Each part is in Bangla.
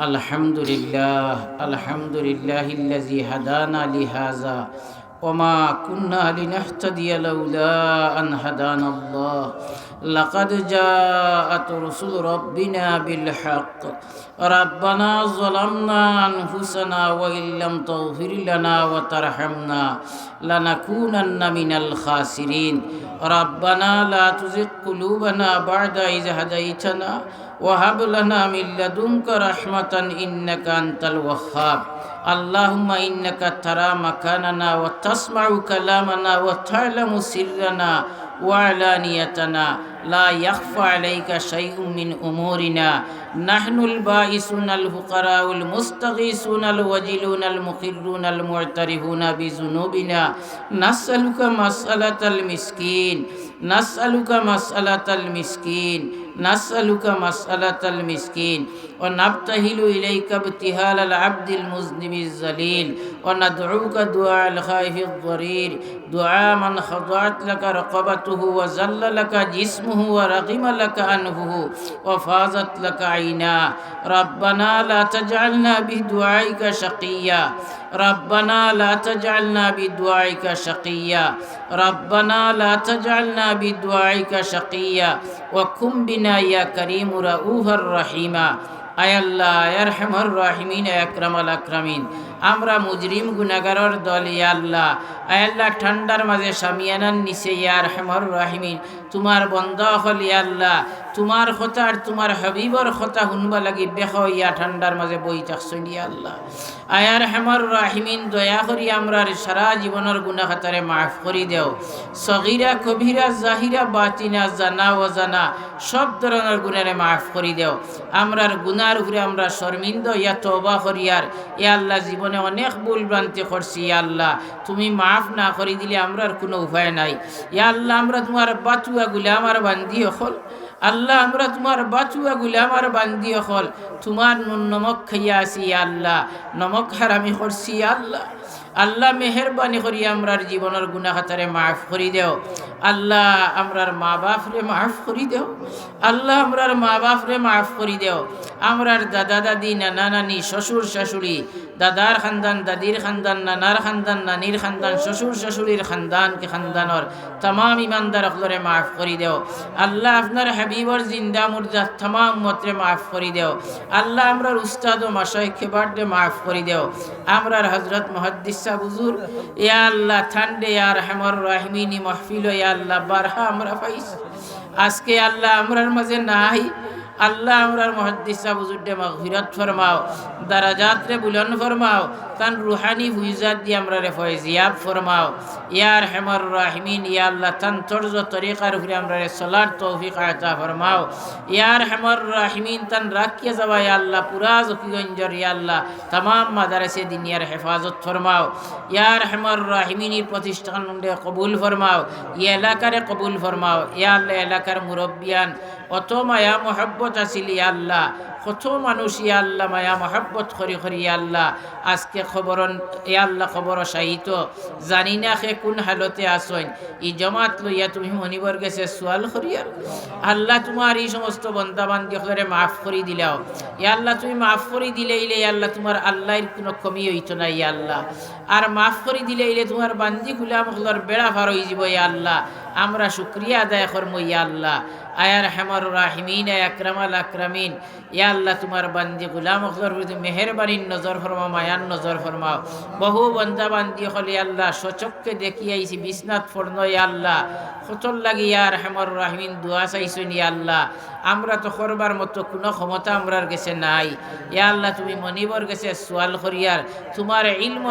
الحمد لله الحمد لله الذي هدانا لهذا وما كنا لنهتدي لولا أن هدانا الله. لقد جاءت رسل ربنا بالحق ربنا ظلمنا أنفسنا وإن لم تغفر لنا وترحمنا لنكونن من الخاسرين ربنا لا تزغ قلوبنا بعد إذ هديتنا وهب لنا من لدنك رحمة إنك أنت الوهاب اللهم إنك ترى مكاننا وتسمع كلامنا وتعلم سرنا وعلانيتنا لا يخفى عليك شيء من أمورنا. نحن البائسون الفقراء المستغيثون الوجلون المخرون المعترفون بذنوبنا. نسألك مسألة المسكين. نسألك مسألة المسكين. نسألك مسألة المسكين ونبتهل إليك ابتهال العبد المذنب الذليل وندعوك دعاء الخائف الضرير دعاء من خضعت لك رقبته وزل لك جسمه ورغم لك أنفه وفازت لك عينا ربنا لا تجعلنا بدعائك شقيا ربنا لا تجعلنا بدعائك شقيا ربنا لا تجعلنا بدعائك شقيا وكن بنا يا كريم رؤوفا رحيما আয় আল্লাহ আয়ারহামর রাহিমিন আকরামাল আকরামিন আমরা মুজরিম গুনাগারর দল ইয়া আল্লাহ আয় আল্লাহ ঠান্ডার মাঝে সামিয়ানার নিচে ইয়ার হেমর রাহিমিন তোমার বন্ধ হল ইয়া আল্লাহ তোমার কথা আর তোমার হাবিবর কথা শুনবা লাগি বেখ ইয়া ঠান্ডার মাঝে বই থাকছেন ইয়া আল্লাহ। আয়ার হেমর রাহিমিন, দয়া করি আমরা সারা জীবনের গুণা খাতারে মাফ করি দেও। সগিরা, কবিরা, জাহিরা, বাতিনা, জানা ও জানা সব ধরনের গুণারে মাফ করি দেও। আমরার গুনার উপরে আমরা শর্মিন্দ, ইয়া তবা করিয়ার ইয়া আল্লাহ জীবনে অনেক ভুল ভ্রান্তি করছি, ইয়া আল্লাহ। তুমি মাফ না করি দিলে আমরার কোনো উপায় নাই। ইয়া আল্লাহ, আমরা তোমার বাচুয়া গুলা আমার বান্ধি হল আল্লাহ, আমরা তোমার বাচুয়া গুলা আমার বান্ধি হল তোমার নুন নমক খাইয়া আসি আল্লাহ। নমক হারামি করছি আল্লাহ। আল্লাহ, মেহরবানি করি আমরার জীবনের গুণা খাতারে মাফ করি দেও। আল্লাহ, আমরার মা বাপরে মাফ করি দেও। আল্লাহ, আমরার মা বাপরে মাফ করি দেও। আমরার দাদা দাদি, নানা নানি, শ্বশুর শাশুড়ি, দাদার খানদান, দাদির খানদান, নানার খানদান, নানির খানদান, শ্বশুর শাশুড়ির খানদান কে খানদানর তাম ইমানদার অকলরে মাফ করি দেও। আল্লাহ আপনার হাবিবর জিন্দা মুর্দা তাম মত্রে মাফ করি দেও। আল্লাহ আমরার উস্তাদ ও মাসাই খেবার্ডে মাফ করি দেও। আমরার হজরত মহাদ্দিসা বুজুর ইয়া আল্লাহ ঠান্ডে ইয়ার হেমর রাহমিনী মহফিল ইয়া আল্লাহ বারহা আমরা পাইস আজকে আল্লাহ আমরার মাঝে নাই। আল্লাহ আমরার মহাদ্দিসা বুজুর্ডে মাগফিরাত ফরমাও, দারাজাতরে বুলন ফরমাও তান রুহানি হুইজাত দিয়ে আমরা রে ফয়জিয়াব ফরমাও। ইয়ার হেমর রাহিমিন, ইয়া আল্লাহ তান তর্জ তরিকার উপরে আমরা রে সলার তৌফিক আয়তা ফরমাও। ইয়ার হেমর রাহিমিন, তান রাখিয়া যাওয়া ইয়া আল্লাহ পুরা জকিগঞ্জর ইয়া আল্লাহ তামাম মাদারসে দিনিয়ার হেফাজত ফরমাও। ইয়ার হেমর রাহিমিনীর প্রতিষ্ঠান কবুল ফরমাও। ইয়া এলাকারে কবুল ফরমাও। ইয়া আল্লাহ এলাকার মুরব্বিয়ান অত মায়া মহব্বত আছিল আল্লাহ। কত মানুষ ইয়া আল্লাহ মায়া মহব্বত করি করি আল্লাহ। আজকে খবর ইয়া আল্লাহ খবর সাহিত জানি না সে কোন হালতে আসন ই জমাত লইয়া তুমি মনিবর গেছে, সোয়াল করিয়ার আল্লাহ তোমার এই সমস্ত বন্দাবান্দি করে মাফ করি দিলাও। ইয়া আল্লাহ তুমি মাফ করি দিলে ইলে আল্লাহ তোমার আল্লাহর কোনো কমি হইতো না ইয়া আল্লাহ। আর মাফ করি দিলে ইলে তোমার বান্দি গুলাম বেড়া ফার হয়ে যাব ইয়া আল্লাহ। আমরা শুক্রিয়া আদায় করব ইয়া আল্লাহ। আয়ার হেমর রাহিমিন আকরামাল আকরামিন। ইয়া তোমার বান্দি গুলাম অখলর প্রতি মেহরবানির নজর ফরমাও মায়ান নজর ফরমাও। বহু বন্দা বান্দি হলে আল্লাহ সচককে দেখিয়াইছি বিশ্বনাথ ফর্ণ ইয়া আল্লাহ। খতর লাগি ইয়ার হেমর রাহিমিন, দোয়া চাইছেন ইয়া আমরা তো করবার মতো কোনো ক্ষমতা আমরার গেছে নাই। ইয়া তুমি মনিবর গেছে সোয়াল করিয়ার। তোমার ইলম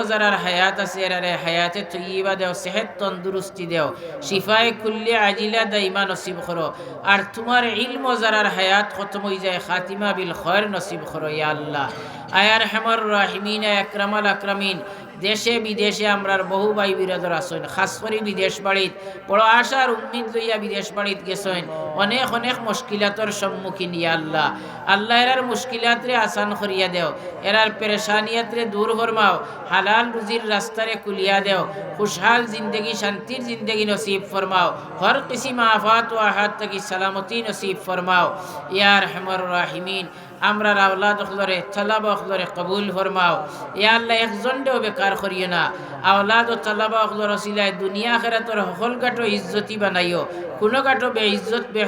হায়াত আছে হায়াতে তৈবা দেও, সেহেত তন্দুরুস্তি দেও। শিফায় খুললে আজিলা দাইমা নসিব করো আর তোমার ইলম যারার হায়াত খতম হয়ে যায় খাতিমা বিল খয়ের নসিব করো ইয়া আল্লাহ আয়ার হেমর রাহিমিন আকরামাল আকরামিন। দেশে বিদেশে আমরার বহু ভাই বিরোধর আসেন খাস করে বিদেশ বাড়িত, বড় আশার উম্মিদ লইয়া বিদেশ বাড়িত গেছেন। অনেক অনেক মুশকিলাতর সম্মুখীন ইয়া আল্লাহ। আল্লাহ এরার মুশকিলাতরে আসান করিয়া দেও। এরার পেরেশানিয়াতরে দূর ফরমাও হালাল রুজির রাস্তারে কুলিয়া দেও। খুশহাল জিন্দগি, শান্তির জিন্দগি নসিব ফরমাও। হর কিসিম আফাত ও আহাত থেকে সালামতি নসিব ফরমাও। ইয়ার হেমর রাহিমিন আমরা আওলাদ অখলরে তালাবা অখলরে কবুল ফরমাও। ইয়া আল্লাহ একজন দেও বেকার করিও না। আওলাদ ও তালাবা অখলর সিলাই দুনিয়া খেরাতর সকল গাটো ইজ্জতি বানাইও। কোনো গাটো বে ইজ্জত বে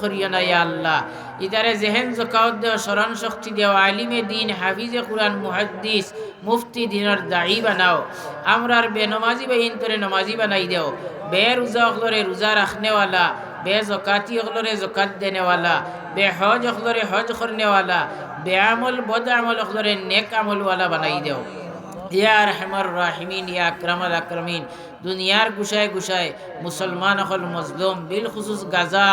করিও না, ইয়া আল্লাহ। ইদারে জেহেন জকাউত দেও, স্মরণ শক্তি দেও, আলিমে দিন, হাফিজে কুরআন, মুহাদ্দিস, মুফতি দিনের দায়ী বানাও। আমরার বেনমাজি বাহিন করে নমাজি বানাই দেও। বে রোজা অখলরে রোজা রাখনেওয়ালা জকাতি অখলরে জকাত দেনেওয়ালা বে হজ অখলরে হজ করনেওয়ালা বে আমল বদ আমল অখলরে নেক আমলওয়ালা বানাই দেও। ইয়া রহমর রাহিমিন, ইয়া আকরামাল আকরামিন, দুনিয়ার গুসায় গুসায় মুসলমান অকল মজলুম বিল খুসুস গাজা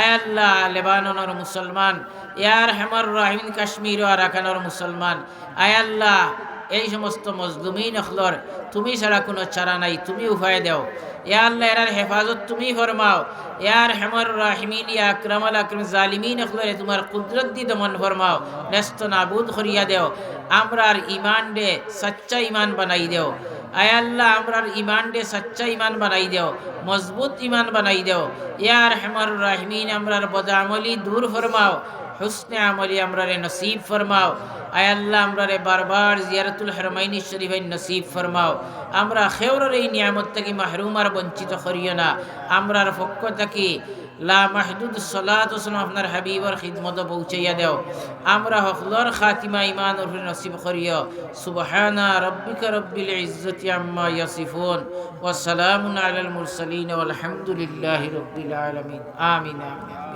আয়াল্লাহ লেবাননের মুসলমান। ইয়ার হেমর রাহিমিন, কাশ্মীর ও আরাকানের মুসলমান। আয়াল্লাহ এই সমস্ত মজলুমিন অখলর তুমি ছাড়া কোনো চারা নাই, তুমি উভয় দেও। ইয়া আল্লাহ, এরার হেফাজত তুমি ফরমাও। ইয়ার হেমর রাহিমিন, ইয়া আকরামাল আকরম জালিমিন অখলরে তোমার কুদরত দি দমন ফরমাও। নেস্ত নাবুদ করিয়া দেও। আমরার ইমান ডে সচ্চা ইমান বানাই দেও। আয় আল্লাহ, আমরার ইমান ডে সচ্চা ইমান বানাই দেও। মজবুত ইমান বানাই দেও। ইয়ার হেমর রাহিমিন, আমরার বদামলি দূর ফরমাও। হুসনে আমলি আমরারে নসিব ফরমাও। আয় আল্লাহ আমরারে বারবার জিয়ারতুল হরমাইনি শরীফাই নসিব ফরমাও। আমরা খেওরের এই নিয়ামত থেকে মাহরুম আর বঞ্চিত করিও না। আমরার পক্ষ থেকে লা মাহদুদ সলাত ওসলাম আপনার হাবিবর খিদমত পৌঁছাইয়া দেও। আমরা হকলর খাতিমা ইমান উরফে নসিব করিও। সুবহানা রব্বিকা রব্বিল ইজ্জতি আম্মা ইয়াসিফুন। ওয়া সালামুন আলাল মুরসালিন ওয়াল হামদুলিল্লাহি রব্বিল আলামিন। আমিন আমিন।